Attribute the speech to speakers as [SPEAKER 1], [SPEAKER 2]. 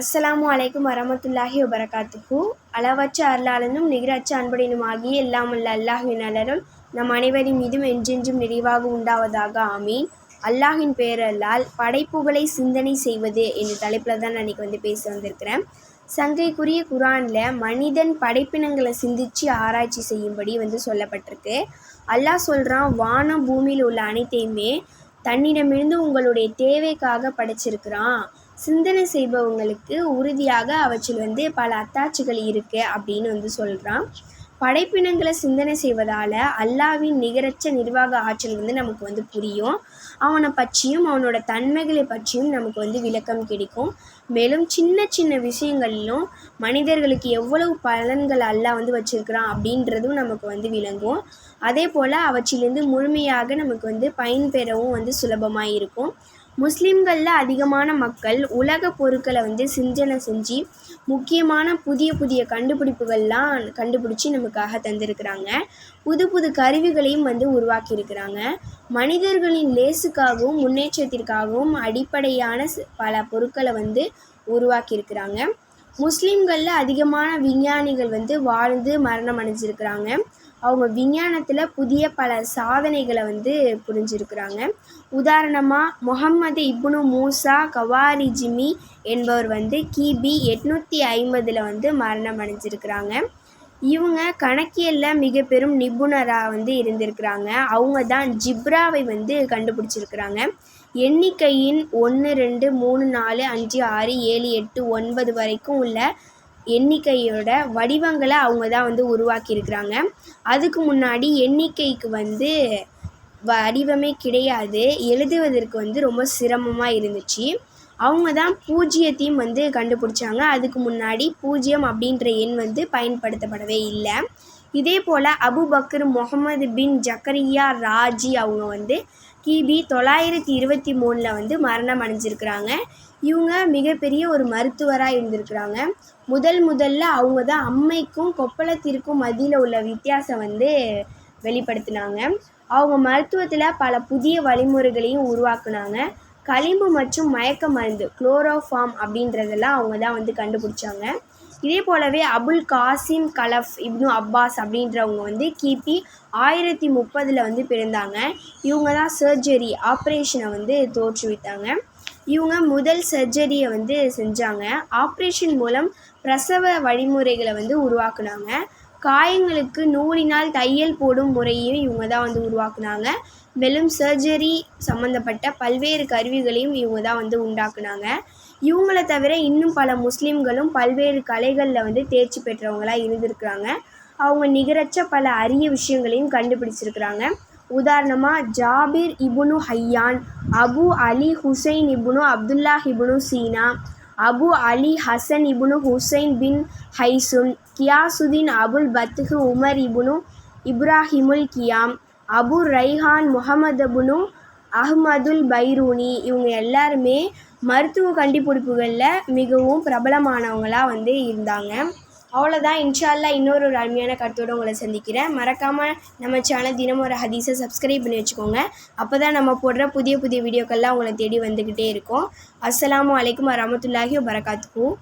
[SPEAKER 1] அஸ்ஸலாமு அலைக்கும் வரமத்துல்லாஹி வபரகாத்துஹு. அளவற்ற அருளாளனும் நிகரற்ற அன்புடனும் ஆகிய எல்லாம் அல்ல அல்லாஹின் அலரும் நம் அனைவரின் மீதும் என்றென்றும் நிறைவாக உண்டாவதாக. ஆமீன். அல்லாஹின் பேரல்லால் படைப்புகளை சிந்தனை செய்வது என்ற தலைப்பில் தான் நான் வந்து பேச வந்திருக்கிறேன். சங்கைக்குரிய குரானில் மனிதன் படைப்பினங்களை சிந்தித்து ஆராய்ச்சி செய்யும்படி வந்து சொல்லப்பட்டிருக்கு. அல்லாஹ் சொல்கிறான் வானம் பூமியில் உள்ள அனைத்தையுமே தன்னிடமிருந்து உங்களுடைய தேவைக்காக படைச்சிருக்கிறான். சிந்தனை செய்பவங்களுக்கு உறுதியாக அவற்றில் வந்து பல அத்தாட்சிகள் இருக்குது அப்படின்னு வந்து சொல்கிறான் படைப்பினங்களை சிந்தனை செய்வதால் அல்லாவின் நிகரற்ற நிர்வாக ஆற்றல் வந்து நமக்கு வந்து புரியும். அவனை பற்றியும் அவனோட தன்மைகளை பற்றியும் நமக்கு வந்து விளக்கம் கிடைக்கும். மேலும் சின்ன சின்ன விஷயங்களிலும் மனிதர்களுக்கு எவ்வளவு பலன்கள் அல்லாஹ் வந்து வச்சுருக்கிறான் அப்படின்றதும் நமக்கு வந்து விளங்கும். அதே போல் அவற்றிலிருந்து முழுமையாக நமக்கு வந்து பயன்பெறவும் வந்து சுலபமாக இருக்கும் முஸ்லீம்களில் அதிகமான மக்கள் உலக பொருட்களை வந்து சிந்தனை செஞ்சு முக்கியமான புதிய புதிய கண்டுபிடிப்புகள்லாம் கண்டுபிடிச்சி நமக்காக தந்திருக்கிறாங்க. புது புது கருவிகளையும் வந்து உருவாக்கியிருக்கிறாங்க. மனிதர்களின் லேசுக்காகவும் முன்னேற்றத்திற்காகவும் அடிப்படையான பல பொருட்களை வந்து உருவாக்கியிருக்கிறாங்க. முஸ்லீம்களில் அதிகமான விஞ்ஞானிகள் வந்து வாழ்ந்து மரணம் அடைஞ்சிருக்கிறாங்க. அவங்க விஞ்ஞானத்தில் புதிய பல சாதனைகளை வந்து புரிஞ்சிருக்கிறாங்க. உதாரணமாக முகம்மது இப்னு மூசா கவாரிஜிமி என்பவர் வந்து கிபி எட்நூற்றி ஐம்பதில் வந்து மரணம் அடைஞ்சிருக்கிறாங்க. இவங்க கணக்கியலில் மிக பெரும் நிபுணராக வந்து இருந்திருக்கிறாங்க. அவங்க தான் ஜிப்ராவை வந்து கண்டுபிடிச்சிருக்கிறாங்க. எண்ணிக்கையின் ஒன்று ரெண்டு மூணு நாலு அஞ்சு ஆறு ஏழு எட்டு ஒன்பது வரைக்கும் உள்ள எண்ணிக்கையோட வடிவங்களை அவங்க தான் வந்து உருவாக்கியிருக்கிறாங்க. அதுக்கு முன்னாடி எண்ணிக்கைக்கு வந்து வடிவமே கிடையாது. எழுதுவதற்கு வந்து ரொம்ப சிரமமாக இருந்துச்சு. அவங்க தான் பூஜ்ஜியத்தையும் வந்து கண்டுபிடிச்சாங்க. அதுக்கு முன்னாடி பூஜ்ஜியம் அப்படின்ற எண் வந்து பயன்படுத்தப்படவே இல்லை. இதே போல் Abu Bakr Muhammad bin Zakariya Razi அவங்க வந்து கிபி தொள்ளாயிரத்தி இருபத்தி மூணில் வந்து மரணம் அடைஞ்சிருக்கிறாங்க. இவங்க மிகப்பெரிய ஒரு மருத்துவராக இருந்திருக்கிறாங்க. முதல் முதல்ல அவங்க தான் அம்மைக்கும் கொப்பளத்திற்கும் மத்தியில் உள்ள வித்தியாசம் வந்து வெளிப்படுத்தினாங்க. அவங்க மருத்துவத்தில் பல புதிய வழிமுறைகளையும் உருவாக்குனாங்க. களிம்பு மற்றும் மயக்க மருந்து குளோரோஃபார்ம் அப்படின்றதெல்லாம் அவங்க தான் வந்து கண்டுபிடிச்சாங்க. இதே போலவே Abul Qasim Khalaf ibn Abbas அப்படின்றவங்க வந்து கிபி ஆயிரத்தி முப்பதில் வந்து பிறந்தாங்க. இவங்க தான் சர்ஜரி ஆப்ரேஷனை வந்து தோற்றுவித்தாங்க. இவங்க முதல் சர்ஜரியை வந்து செஞ்சாங்க. ஆப்ரேஷன் மூலம் பிரசவ வழிமுறைகளை வந்து உருவாக்குனாங்க. காயங்களுக்கு நூலினால் தையல் போடும் முறையையும் இவங்க தான் வந்து உருவாக்குனாங்க. மேலும் சர்ஜரி சம்மந்தப்பட்ட பல்வேறு கருவிகளையும் இவங்க தான் வந்து உண்டாக்குனாங்க. இவங்களை தவிர இன்னும் பல முஸ்லீம்களும் பல்வேறு கலைகளில் வந்து தேர்ச்சி பெற்றவங்களாக இருந்திருக்கிறாங்க. அவங்க நிகரற்ற பல அரிய விஷயங்களையும் கண்டுபிடிச்சிருக்கிறாங்க. உதாரணமாக ஜாபிர் இபுனு ஹையான் அபு அலி ஹுசைன் இபுனு அப்துல்லா இபுனு சீனா Abu Ali Hasan Ibn Hussain Bin Haisun Ghiyasuddin Abul பத்துகு Umar இபுனு இப்ராஹிமுல் கியாம் அபு ரைஹான் முகமது அபுனு அஹ்மதுல் பைரூனி. இவங்க எல்லாருமே மருத்துவ கண்டுபிடிப்புகளில் மிகவும் பிரபலமானவங்களாக வந்து இருந்தாங்க. அவ்வளோதான் இன்ஷால்லா இன்னொரு ஒரு அருமையான கருத்தோடு உங்களை சந்திக்கிறேன். மறக்காமல் நம்ம சேனல் தினமும் ஒரு ஹதீஸை சப்ஸ்கிரைப் பண்ணி வச்சுக்கோங்க. அப்போ தான் நம்ம போடுற புதிய புதிய வீடியோக்கள்லாம் உங்களை தேடி வந்துக்கிட்டே இருக்கும். அஸ்ஸலாமு அலைக்கும் வரமத்துல்லாஹி வரகாத்துக்கும்